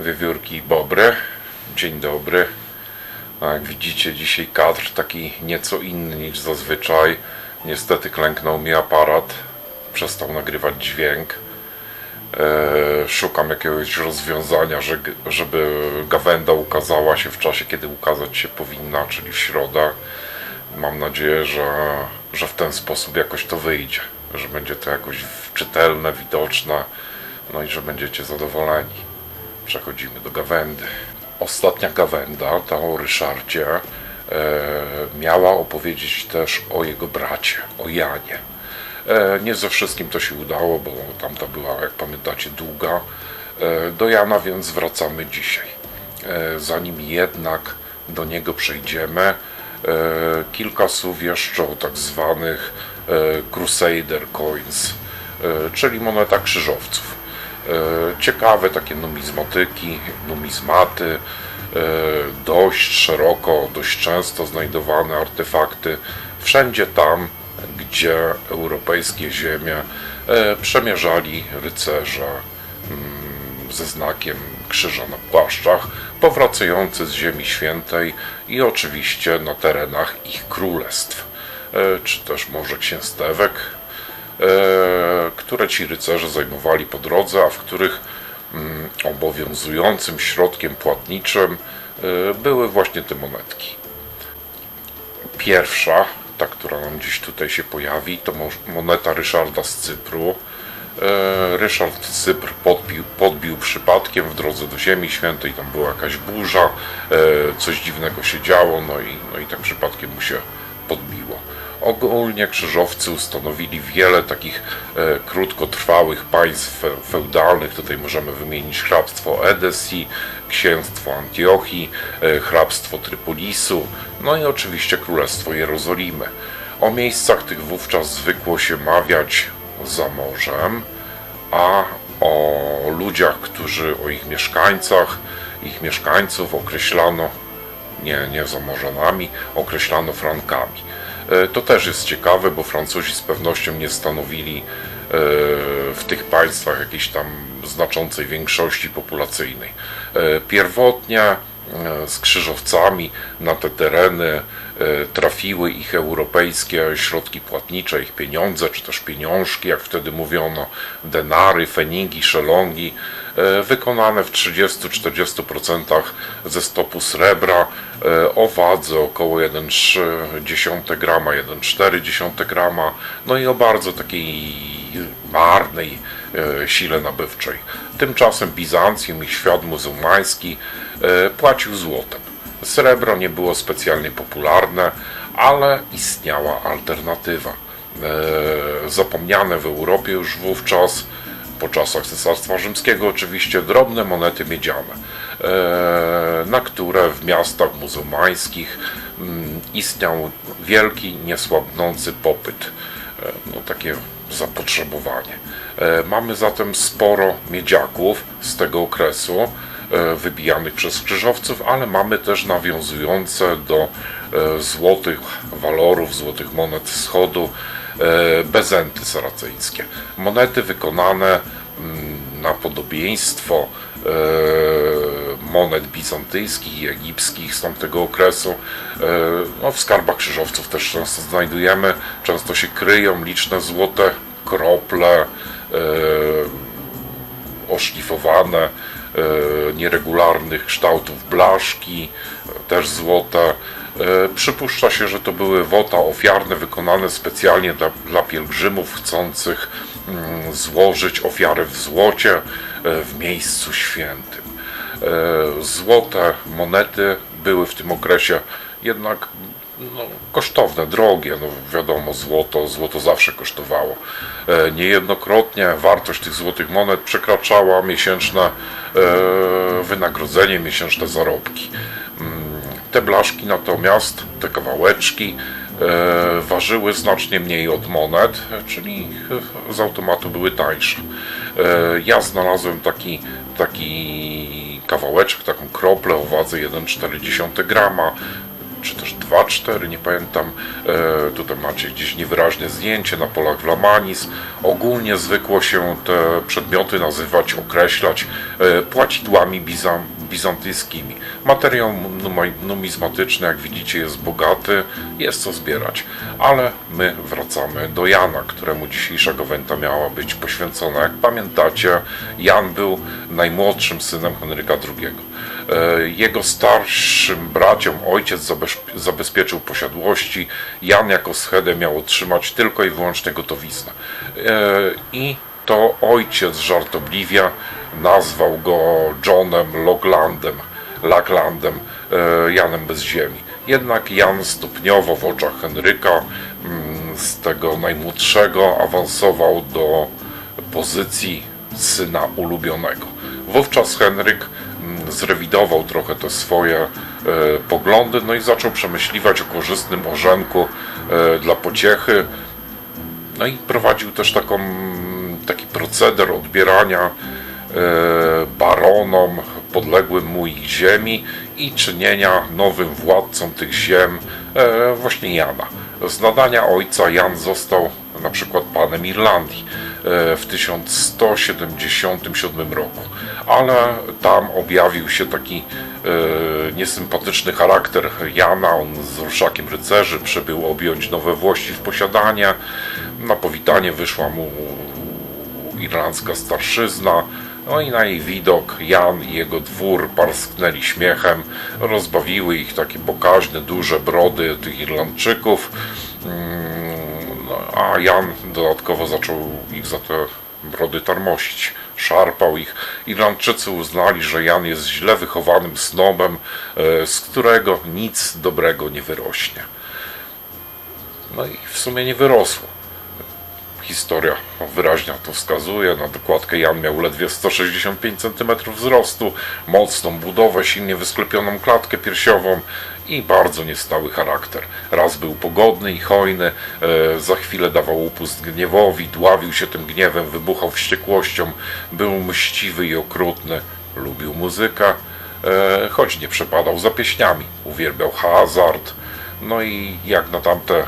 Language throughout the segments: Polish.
wiewiórki bobry. Dzień dobry. Jak widzicie, dzisiaj kadr taki nieco inny niż zazwyczaj. Niestety klęknął mi aparat, przestał nagrywać dźwięk. E, szukam jakiegoś rozwiązania, że, żeby gawenda ukazała się w czasie, kiedy ukazać się powinna, czyli w środę. Mam nadzieję, że, że w ten sposób jakoś to wyjdzie, że będzie to jakoś czytelne, widoczne, no i że będziecie zadowoleni. Przechodzimy do gawędy. Ostatnia gawenda, ta o Ryszardzie, e, miała opowiedzieć też o jego bracie, o Janie. E, nie ze wszystkim to się udało, bo tamta była, jak pamiętacie, długa. E, do Jana więc wracamy dzisiaj. Zanim jednak do niego przejdziemy, kilka słów jeszcze o tak zwanych Crusader Coins, czyli moneta krzyżowców. E, Ciekawe takie numizmatyki, numizmaty, e, dość szeroko, dość często znajdowane artefakty, wszędzie tam, gdzie europejskie ziemie e, przemierzali rycerze mm, ze znakiem krzyża na płaszczach, powracający z Ziemi Świętej i oczywiście na terenach ich królestw, czy też może księstewek, które ci rycerze zajmowali po drodze, a w których mm, obowiązującym środkiem płatniczym e, były właśnie te monetki. Pierwsza, ta, która nam gdzieś tutaj się pojawi, to mo- moneta Ryszarda z Cypru. E, Ryszard Cypr podbił, podbił przypadkiem w drodze do Ziemi Świętej, tam była jakaś burza, e, coś dziwnego się działo, no i, no i tak przypadkiem mu się podbiło. Ogólnie krzyżowcy ustanowili wiele takich e, krótkotrwałych państw fe- feudalnych. Tutaj możemy wymienić hrabstwo Edesji, księstwo Antiochii, e, hrabstwo Trypolisu, no i oczywiście królestwo Jerozolimy. O miejscach tych wówczas zwykło się mawiać za morzem, a o ludziach, którzy o ich mieszkańcach, ich mieszkańców określano nie, nie zamorzanami, określano frankami. E, To też jest ciekawe, bo Francuzi z pewnością nie stanowili e, w tych państwach jakiejś tam znaczącej większości populacyjnej. E, Pierwotnie z krzyżowcami na te tereny trafiły ich europejskie środki płatnicze, ich pieniądze, czy też pieniążki, jak wtedy mówiono, denary, feningi, szelongi, wykonane w 30-40% ze stopu srebra e, o wadze około 1,3 grama, 1,4 grama, no i o bardzo takiej marnej e, sile nabywczej. Tymczasem Bizancjum i świat muzułmański e, płacił złotem. Srebro nie było specjalnie popularne, ale istniała alternatywa. E, Zapomniane w Europie już wówczas, po czasach Cesarstwa Rzymskiego oczywiście, drobne monety miedziane, e, na które w miastach muzułmańskich mm, istniał wielki, niesłabnący popyt. E, No, takie zapotrzebowanie. E, Mamy zatem sporo miedziaków z tego okresu, wybijanych przez krzyżowców, ale mamy też nawiązujące do e, złotych walorów, złotych monet wschodu, e, bezenty saraceńskie. Monety wykonane mm, na podobieństwo e, monet bizantyjskich i egipskich z tamtego okresu. E, No, w skarbach krzyżowców też często znajdujemy, często się kryją liczne złote krople, e, oszlifowane, e, nieregularnych kształtów blaszki, e, też złote. E, Przypuszcza się, że to były wota ofiarne wykonane specjalnie dla, dla pielgrzymów chcących mm, złożyć ofiarę w złocie e, w miejscu świętym. E, Złote monety były w tym okresie jednak no, kosztowne, drogie. No, wiadomo, złoto, złoto zawsze kosztowało. E, Niejednokrotnie wartość tych złotych monet przekraczała miesięczne e, wynagrodzenie, miesięczne zarobki. Mm, Te blaszki natomiast, te kawałeczki, e, ważyły znacznie mniej od monet, czyli z automatu były tańsze. E, Ja znalazłem taki, taki kawałeczek, taką kroplę o wadze 1,4 grama. Czy też 2-4, nie pamiętam. E, tutaj macie gdzieś niewyraźne zdjęcie na polach Lamanis. Ogólnie zwykło się te przedmioty nazywać, określać e, płacidłami bizan, bizantyjskimi. Materiał numizmatyczny, jak widzicie, jest bogaty, jest co zbierać. Ale my wracamy do Jana, któremu dzisiejsza gawęta miała być poświęcona. Jak pamiętacie, Jan był najmłodszym synem Henryka II. E, Jego starszym braciom ojciec zabez- zabezpieczył posiadłości. Jan jako schedę miał otrzymać tylko i wyłącznie gotowiznę. E, I to ojciec żartobliwie nazwał go Johnem Loglandem, Laglandem, e, Janem bez ziemi. Jednak Jan stopniowo w oczach Henryka mm, z tego najmłodszego awansował do pozycji syna ulubionego. Wówczas Henryk zrewidował trochę te swoje e, poglądy, no i zaczął przemyśliwać o korzystnym orzenku e, dla pociechy. No i prowadził też taką, taki proceder odbierania e, baronom podległym mu ich ziemi i czynienia nowym władcą tych ziem właśnie Jana. Z nadania ojca Jan został na przykład panem Irlandii w 1177 roku, ale tam objawił się taki e, niesympatyczny charakter. Jana, on z orszakiem rycerzy przybył objąć nowe Włości w posiadanie, na powitanie wyszła mu irlandzka starszyzna, no i na jej widok Jan i jego dwór parsknęli śmiechem, rozbawiły ich takie pokaźne, duże brody tych Irlandczyków, Mm, no, a Jan dodatkowo zaczął ich za te brody tarmosić, szarpał ich. Irlandczycy uznali, że Jan jest źle wychowanym snobem, e, z którego nic dobrego nie wyrośnie. No i w sumie nie wyrosło historia wyraźnie to wskazuje. Na dokładkę Jan miał ledwie 165 cm wzrostu, mocną budowę, silnie wysklepioną klatkę piersiową i bardzo niestały charakter. Raz był pogodny i hojny, e, za chwilę dawał upust gniewowi, dławił się tym gniewem, wybuchał wściekłością, był mściwy i okrutny, lubił muzykę, e, choć nie przepadał za pieśniami, uwielbiał hazard, no i jak na tamte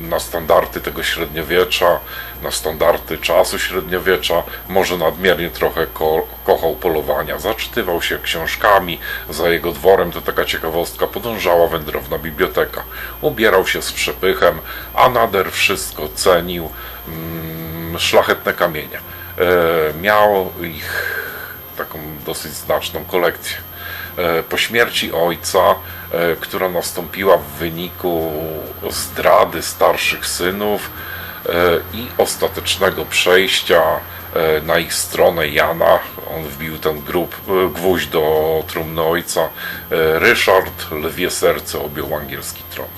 na standardy tego średniowiecza, na standardy czasu średniowiecza, może nadmiernie trochę ko kochał polowania, zaczytywał się książkami, za jego dworem, to taka ciekawostka, podążała wędrowna biblioteka. Ubierał się z przepychem, a nader wszystko cenił mm, szlachetne kamienie. E, miał ich taką dosyć znaczną kolekcję. E, Po śmierci ojca, która nastąpiła w wyniku zdrady starszych synów e, i ostatecznego przejścia e, na ich stronę Jana, on wbił ten grób, e, gwóźdź do trumny ojca, e, Ryszard, lwie serce, objął angielski tron.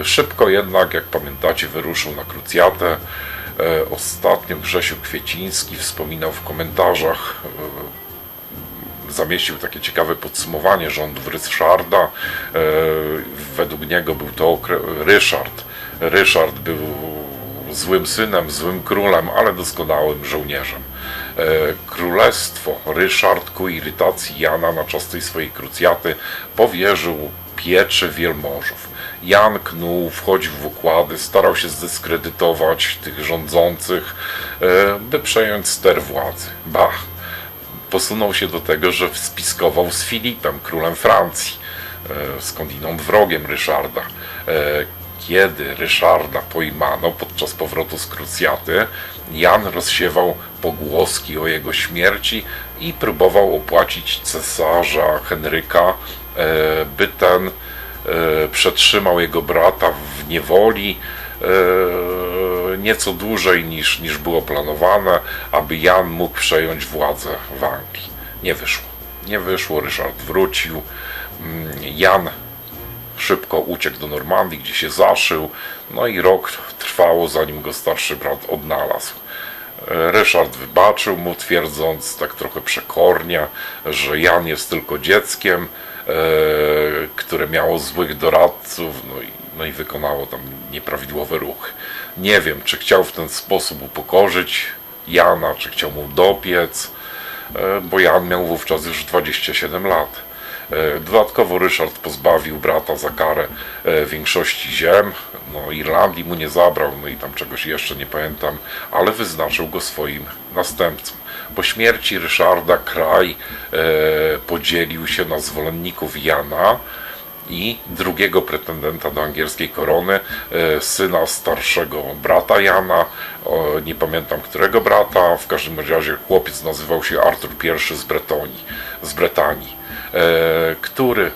E, Szybko jednak, jak pamiętacie, wyruszył na krucjatę. E, Ostatnio Grzesiu Kwieciński wspominał w komentarzach e, zamieścił takie ciekawe podsumowanie rządów Ryszarda. E, według niego był to Ryszard. Ryszard był złym synem, złym królem, ale doskonałym żołnierzem. E, królestwo Ryszard ku irytacji Jana na czas tej swojej krucjaty powierzył pieczy wielmożów. Jan knuł, wchodził w układy, starał się zdyskredytować tych rządzących, e, by przejąć ster władzy. Ba, posunął się do tego, że spiskował z Filipem, królem Francji, e, skądinąd wrogiem Ryszarda. E, Kiedy Ryszarda pojmano podczas powrotu z krucjaty, Jan rozsiewał pogłoski o jego śmierci i próbował opłacić cesarza Henryka, e, by ten e, przetrzymał jego brata w niewoli e, nieco dłużej niż, niż było planowane, aby Jan mógł przejąć władzę w Anglii. Nie wyszło. Nie wyszło, Ryszard wrócił. Mm, Jan szybko uciekł do Normandii, gdzie się zaszył. No i rok trwało, zanim go starszy brat odnalazł. E, Ryszard wybaczył mu, twierdząc tak trochę przekornie, że Jan jest tylko dzieckiem, e, które miało złych doradców, no i, no i wykonało tam nieprawidłowe ruchy. Nie wiem, czy chciał w ten sposób upokorzyć Jana, czy chciał mu dopiec, e, bo Jan miał wówczas już 27 lat. E, Dodatkowo Ryszard pozbawił brata za karę e, większości ziem. No, Irlandii mu nie zabrał, no i tam czegoś jeszcze nie pamiętam, ale wyznaczył go swoim następcą. Po śmierci Ryszarda kraj podzielił się na zwolenników Jana i drugiego pretendenta do angielskiej korony, e, syna starszego brata Jana, nie pamiętam którego brata, w każdym razie chłopiec nazywał się Artur I z Bretonii, z Bretanii, e, który,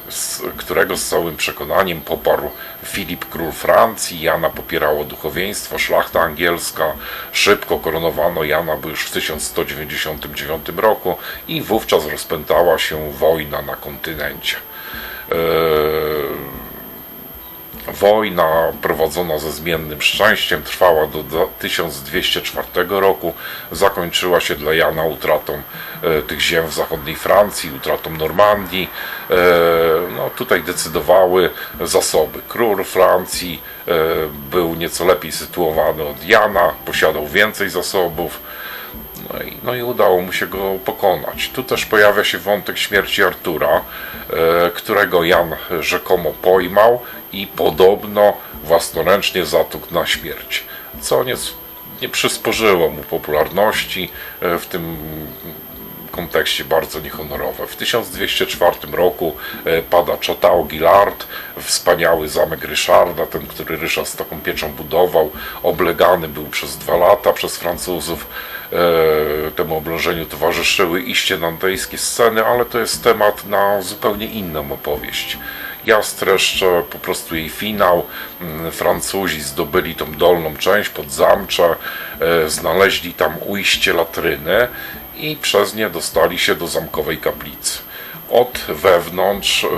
którego z całym przekonaniem poparł Filip król Francji, Jana popierało duchowieństwo, szlachta angielska, szybko koronowano Jana już w 1199 roku i wówczas rozpętała się wojna na kontynencie. Eee, Wojna prowadzona ze zmiennym szczęściem trwała do do 1204 roku. Zakończyła się dla Jana utratą e, tych ziem w zachodniej Francji, utratą Normandii. E, no, tutaj decydowały zasoby. Król Francji e, był nieco lepiej sytuowany od Jana, posiadał więcej zasobów. No i, no i udało mu się go pokonać. Tu też pojawia się wątek śmierci Artura, e, którego Jan rzekomo pojmał i podobno własnoręcznie zatukł na śmierć, co nie, nie przysporzyło mu popularności e, w tym kontekście bardzo niehonorowe. W 1204 roku e, pada Chateau Gillard, wspaniały zamek Ryszarda, ten, który Ryszard z taką pieczą budował, oblegany był przez dwa lata przez Francuzów. E, Temu oblężeniu towarzyszyły iście nantejskie sceny, ale to jest temat na zupełnie inną opowieść. Ja streszczę po prostu jej finał. Mm, Francuzi zdobyli tą dolną część pod zamcze, e, znaleźli tam ujście latryny i przez nie dostali się do zamkowej kaplicy. Od wewnątrz e,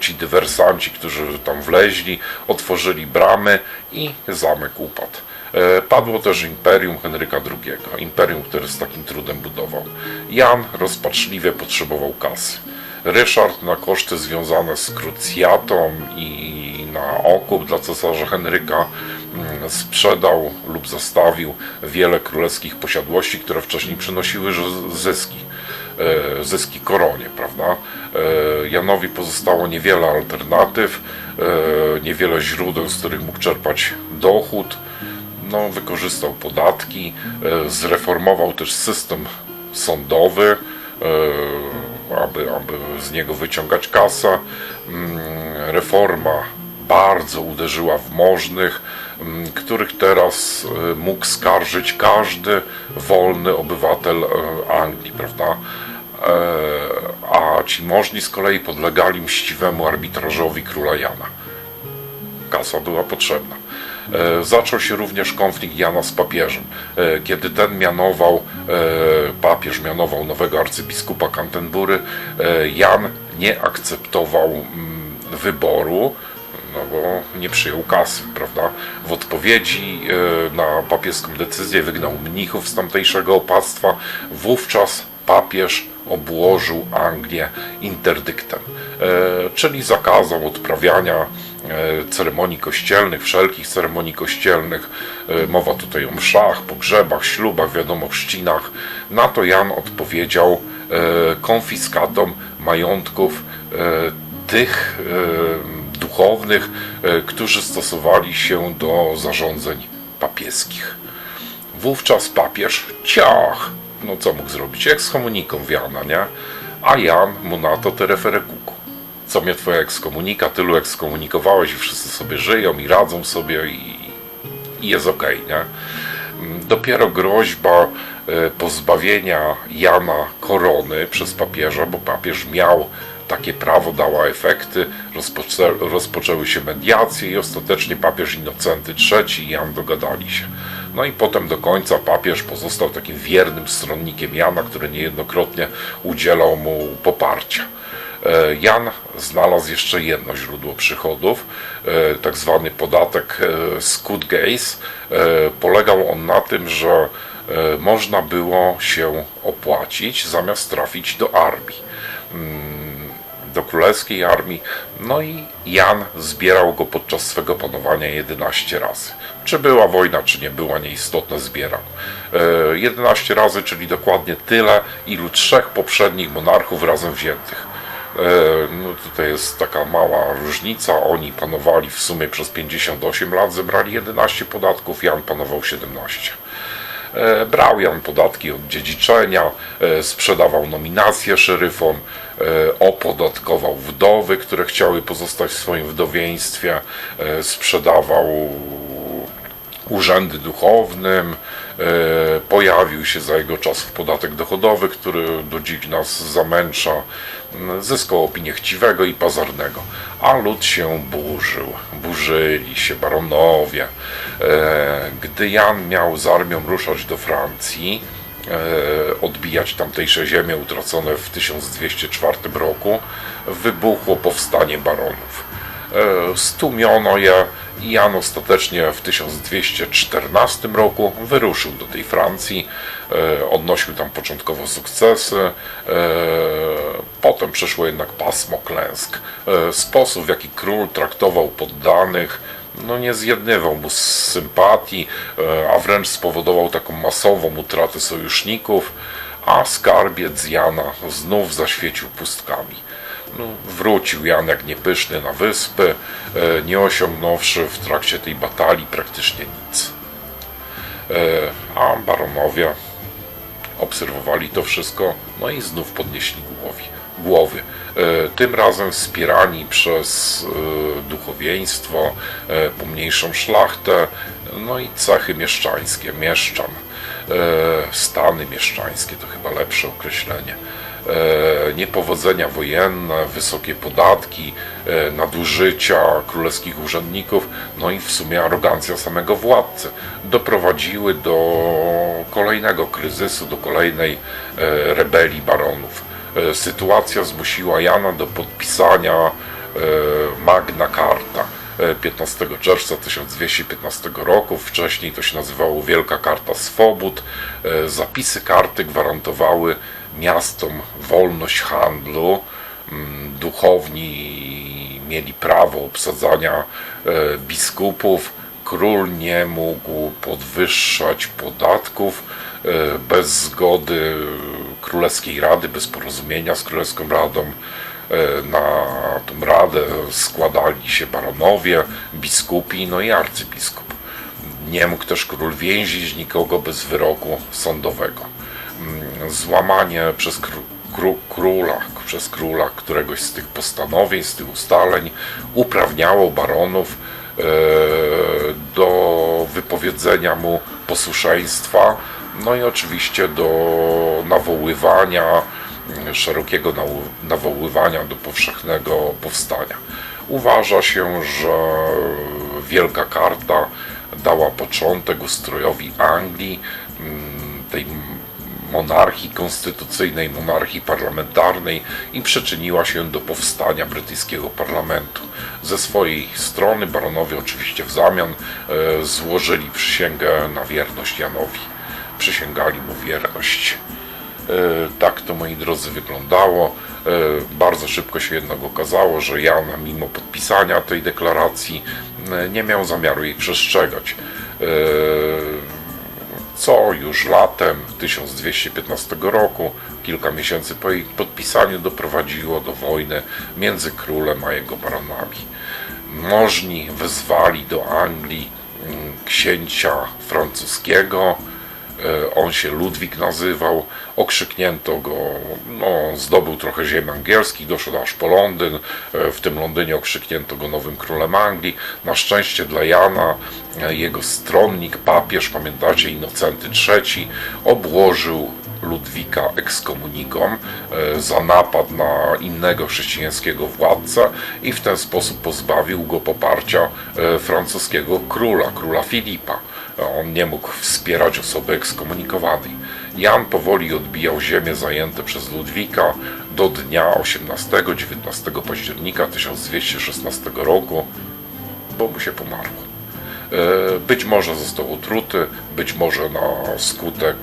ci dywersanci, którzy tam wleźli, otworzyli bramy i zamek upadł. E, Padło też imperium Henryka II, imperium, które z takim trudem budował. Jan rozpaczliwie potrzebował kasy. Ryszard na koszty związane z krucjatą i na okup dla cesarza Henryka mm, sprzedał lub zostawił wiele królewskich posiadłości, które wcześniej przynosiły zyski, e, zyski koronie, prawda? E, Janowi pozostało niewiele alternatyw, niewiele źródeł, z których mógł czerpać dochód. No, wykorzystał podatki, e, zreformował też system sądowy, e, aby, aby z niego wyciągać kasę. Mm, Reforma bardzo uderzyła w możnych, mm, których teraz e, mógł skarżyć każdy wolny obywatel Anglii, prawda? A ci możni z kolei podlegali mściwemu arbitrażowi króla Jana kasa była potrzebna. E, Zaczął się również konflikt Jana z papieżem. E, Kiedy ten mianował, e, papież mianował nowego arcybiskupa Canterbury, Jan nie akceptował mm, wyboru, no bo nie przyjął kasy, prawda? W odpowiedzi na papieską decyzję wygnał mnichów z tamtejszego opactwa. Wówczas papież obłożył Anglię interdyktem, czyli zakazał odprawiania e, ceremonii kościelnych, wszelkich ceremonii kościelnych. E, Mowa tutaj o mszach, pogrzebach, ślubach, wiadomo, chrzcinach. Na to Jan odpowiedział e, konfiskatą majątków e, tych e, duchownych, e, którzy stosowali się do zarządzeń papieskich. Wówczas papież ciach, no co mógł zrobić? Ekskomuniką Jana, nie? A Jan mu na to tereferę kuku. Co mnie twoja ekskomunika? Tylu ekskomunikowałeś i wszyscy sobie żyją i radzą sobie i, i jest okej, nie? Mm, Dopiero groźba e, pozbawienia Jana korony przez papieża, bo papież miał takie prawo, dała efekty, rozpoczę, rozpoczęły się mediacje i ostatecznie papież Innocenty III i Jan dogadali się. No i potem do końca papież pozostał takim wiernym stronnikiem Jana, który niejednokrotnie udzielał mu poparcia. E, Jan znalazł jeszcze jedno źródło przychodów, e, tak zwany podatek e, Skudgeis. Polegał on na tym, że można było się opłacić zamiast trafić do armii do królewskiej armii, no i Jan zbierał go podczas swego panowania 11 razy. Czy była wojna, czy nie była, nieistotne zbierał. E, 11 razy, czyli dokładnie tyle, ilu trzech poprzednich monarchów razem wziętych. E, No tutaj jest taka mała różnica. Oni panowali w sumie przez 58 lat, zebrali 11 podatków, Jan panował 17. E, Brał Jan podatki od dziedziczenia, e, sprzedawał nominacje szeryfom, opodatkował wdowy, które chciały pozostać w swoim wdowieństwie, sprzedawał urzędy duchownym, e, pojawił się za jego czasów podatek dochodowy, który do dziś nas zamęcza, zyskał opinię chciwego i pazarnego, a lud się burzył, burzyli się baronowie. E, Gdy Jan miał z armią ruszać do Francji, e, odbijać tamtejsze ziemie utracone w 1204 roku, wybuchło powstanie baronów. E, Stłumiono je i Jan ostatecznie w 1214 roku wyruszył do tej Francji. E, Odnosił tam początkowo sukcesy, e, potem przeszło jednak pasmo klęsk. Sposób w jaki król traktował poddanych no nie zjednywał mu sympatii, a wręcz spowodował taką masową utratę sojuszników, a skarbiec Jana znów zaświecił pustkami. No, wrócił Jan jak niepyszny na wyspy, e, nie osiągnąwszy w trakcie tej batalii praktycznie nic. E, A baronowie obserwowali to wszystko, no i znów podnieśli głowi, głowy. E, Tym razem wspierani przez duchowieństwo, pomniejszą szlachtę, no i cechy mieszczańskie, mieszczan. Stany mieszczańskie to chyba lepsze określenie. E, Niepowodzenia wojenne, wysokie podatki, e, nadużycia królewskich urzędników, no i w sumie arogancja samego władcy doprowadziły do kolejnego kryzysu, do kolejnej e, rebelii baronów. Sytuacja zmusiła Jana do podpisania Magna Carta e, 15 czerwca 1215 roku. Wcześniej to się nazywało Wielka Karta Swobód. Zapisy karty gwarantowały miastom wolność handlu. Mm, Duchowni mieli prawo obsadzania e, biskupów. Król nie mógł podwyższać podatków e, bez zgody Królewskiej Rady, bez porozumienia z Królewską Radą. E, Na tą radę składali się baronowie, biskupi, no i arcybiskup. Nie mógł też król więzić nikogo bez wyroku sądowego. Mm, Złamanie przez kró- kró- króla, przez króla któregoś z tych postanowień, z tych ustaleń uprawniało baronów e, do wypowiedzenia mu posłuszeństwa, no i oczywiście do nawoływania, mm, szerokiego nawoływania do powszechnego powstania. Uważa się, że Wielka Karta dała początek ustrojowi Anglii, mm, tej monarchii konstytucyjnej, monarchii parlamentarnej i przyczyniła się do powstania brytyjskiego parlamentu. Ze swojej strony baronowie oczywiście w zamian e, złożyli przysięgę na wierność Janowi. Przysięgali mu wierność. E, Tak to, moi drodzy, wyglądało. E, Bardzo szybko się jednak okazało, że Jan, mimo podpisania tej deklaracji, nie miał zamiaru jej przestrzegać. Co już latem 1215 roku, kilka miesięcy po jej podpisaniu, doprowadziło do wojny między królem a jego baronami. Możni wezwali do Anglii mm, księcia francuskiego, On się Ludwik nazywał, okrzyknięto go, no, zdobył trochę ziem angielskich, doszedł aż po Londyn, E, w tym Londynie okrzyknięto go nowym królem Anglii. Na szczęście dla Jana, e, jego stronnik, papież, pamiętacie, Innocenty III, obłożył Ludwika ekskomuniką e, za napad na innego chrześcijańskiego władcę i w ten sposób pozbawił go poparcia e, francuskiego króla, króla Filipa. On nie mógł wspierać osoby ekskomunikowanej. Jan powoli odbijał ziemię zajęte przez Ludwika do dnia 18-19 października 1216 roku, bo mu się pomarło. E, Być może został otruty, być może na skutek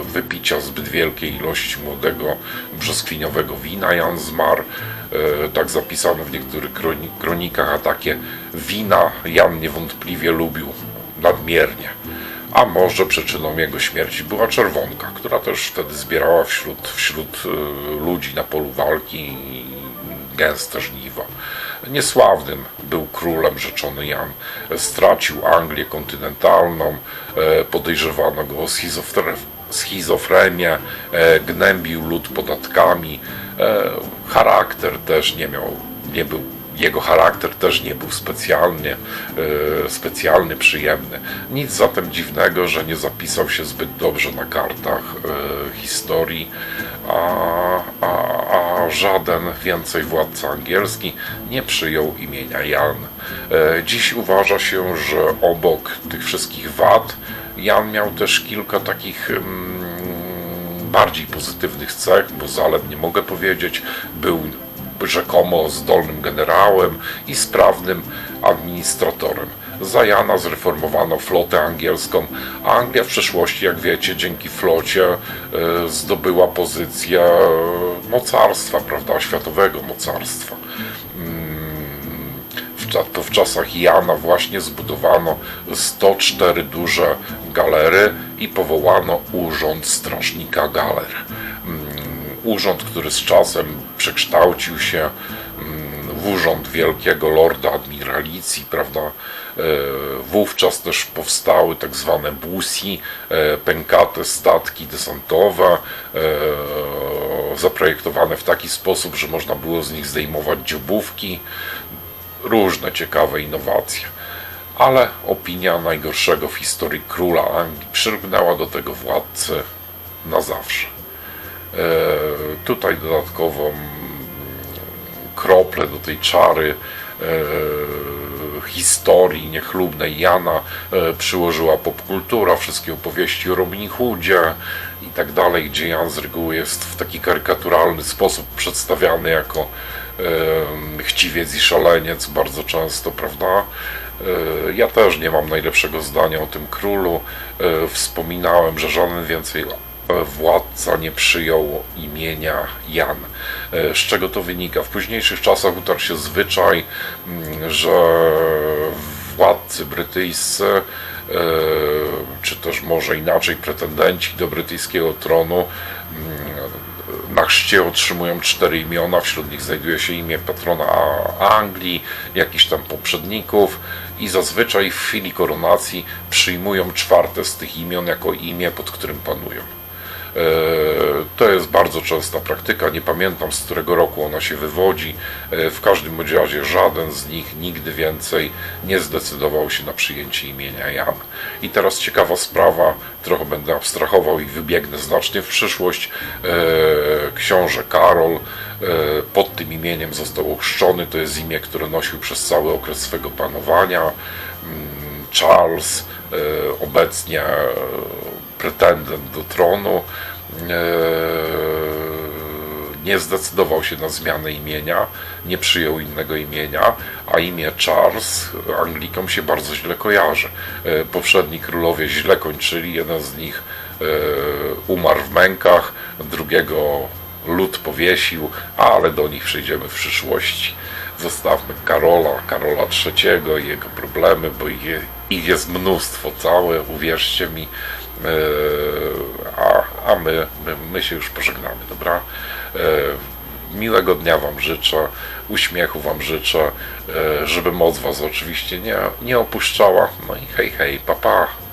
e, wypicia zbyt wielkiej ilości młodego brzoskwiniowego wina Jan zmarł. E, Tak zapisano w niektórych kroni- kronikach, a takie wina Jan niewątpliwie lubił nadmiernie. A może przyczyną jego śmierci była czerwonka, która też wtedy zbierała wśród, wśród e, ludzi na polu walki gęste żniwo. Niesławnym był królem rzeczony Jan. Stracił Anglię kontynentalną, e, podejrzewano go o schizofre- schizofrenię, e, gnębił lud podatkami. E, charakter też nie miał, nie był jego charakter też nie był specjalnie, e, specjalnie przyjemny. Nic zatem dziwnego, że nie zapisał się zbyt dobrze na kartach e, historii, a, a, a żaden więcej władca angielski nie przyjął imienia Jan. E, Dziś uważa się, że obok tych wszystkich wad Jan miał też kilka takich mm, bardziej pozytywnych cech, bo zalet nie mogę powiedzieć. Był rzekomo zdolnym generałem i sprawnym administratorem. Za Jana zreformowano flotę angielską, Anglia w przeszłości, jak wiecie, dzięki flocie e, zdobyła pozycję e, mocarstwa, prawda, światowego mocarstwa. Cza- to w czasach Jana właśnie zbudowano 104 duże galery i powołano urząd strażnika galer. Urząd, który z czasem przekształcił się mm, w urząd wielkiego lorda admiralicji, prawda? E, Wówczas też powstały tak zwane busi, e, pękate statki desantowe, e, zaprojektowane w taki sposób, że można było z nich zdejmować dziobówki różne ciekawe innowacje. Ale opinia najgorszego w historii króla Anglii przylgnęła do tego władcy na zawsze. Tutaj dodatkową kroplę do tej czary e, historii niechlubnej Jana e, przyłożyła popkultura, wszystkie opowieści o Robin Hoodzie i tak dalej, gdzie Jan z reguły jest w taki karykaturalny sposób przedstawiany jako e, chciwiec i szaleniec bardzo często, prawda? Ja też nie mam najlepszego zdania o tym królu. Wspominałem, że żaden więcej władca nie przyjął imienia Jan. E, Z czego to wynika? W późniejszych czasach utarł się zwyczaj, mm, że władcy brytyjscy, e, czy też może inaczej pretendenci do brytyjskiego tronu, mm, na chrzcie otrzymują cztery imiona, wśród nich znajduje się imię patrona Anglii, jakichś tam poprzedników i zazwyczaj w chwili koronacji przyjmują czwarte z tych imion jako imię, pod którym panują. E, To jest bardzo częsta praktyka, nie pamiętam z którego roku ona się wywodzi. E, W każdym razie żaden z nich nigdy więcej nie zdecydował się na przyjęcie imienia Jan. I teraz ciekawa sprawa, trochę będę abstrahował i wybiegnę znacznie w przyszłość. E, Książę Karol pod tym imieniem został ochrzczony, to jest imię, które nosił przez cały okres swego panowania. Mm, Charles, obecnie pretendent do tronu, e, nie zdecydował się na zmianę imienia, nie przyjął innego imienia, a imię Charles Anglikom się bardzo źle kojarzy. E, Poprzedni królowie źle kończyli, jeden z nich e, umarł w mękach, drugiego lud powiesił, ale do nich przejdziemy w przyszłości. Zostawmy Karola, Karola III i jego problemy, bo ich jest mnóstwo całe, uwierzcie mi. E, a a my, my, my się już pożegnamy, dobra? E, miłego dnia Wam życzę, uśmiechu Wam życzę, e, żeby moc Was oczywiście nie, nie opuszczała. No i hej, hej, papa. Pa.